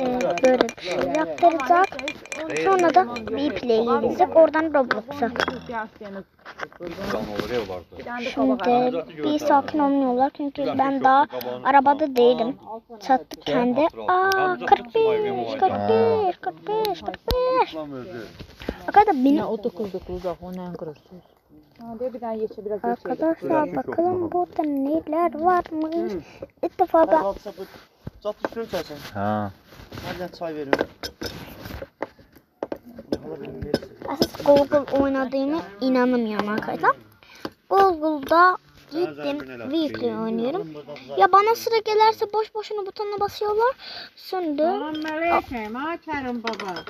e, böyle bir şey yaptıracak. Sonra da Vplay'e gidecek. Oradan Roblox'a. Şimdi bir sakin olmuyorlar. Çünkü ben daha arabada değilim. Sattık kendi. Aa 45, 45, 45, 45. Arkadaşlar benim Yine o dokuzluk uzak onu en kırırsız. Ha diyor bir tane yeşil biraz yeşil. Arkadaşlar bakalım burada neler varmış. İlk defa ben çatıştırırsan sen. Ha. Hadi çay verirsin. esas Google oynadığımı inanamıyorum arkadaşlar. Google'da gittim Weekly oynuyorum. Ya bana sıra gelirse boş boşuna butonuna basıyorlar. Şimdi Selamünaleyküm. Açarım baba.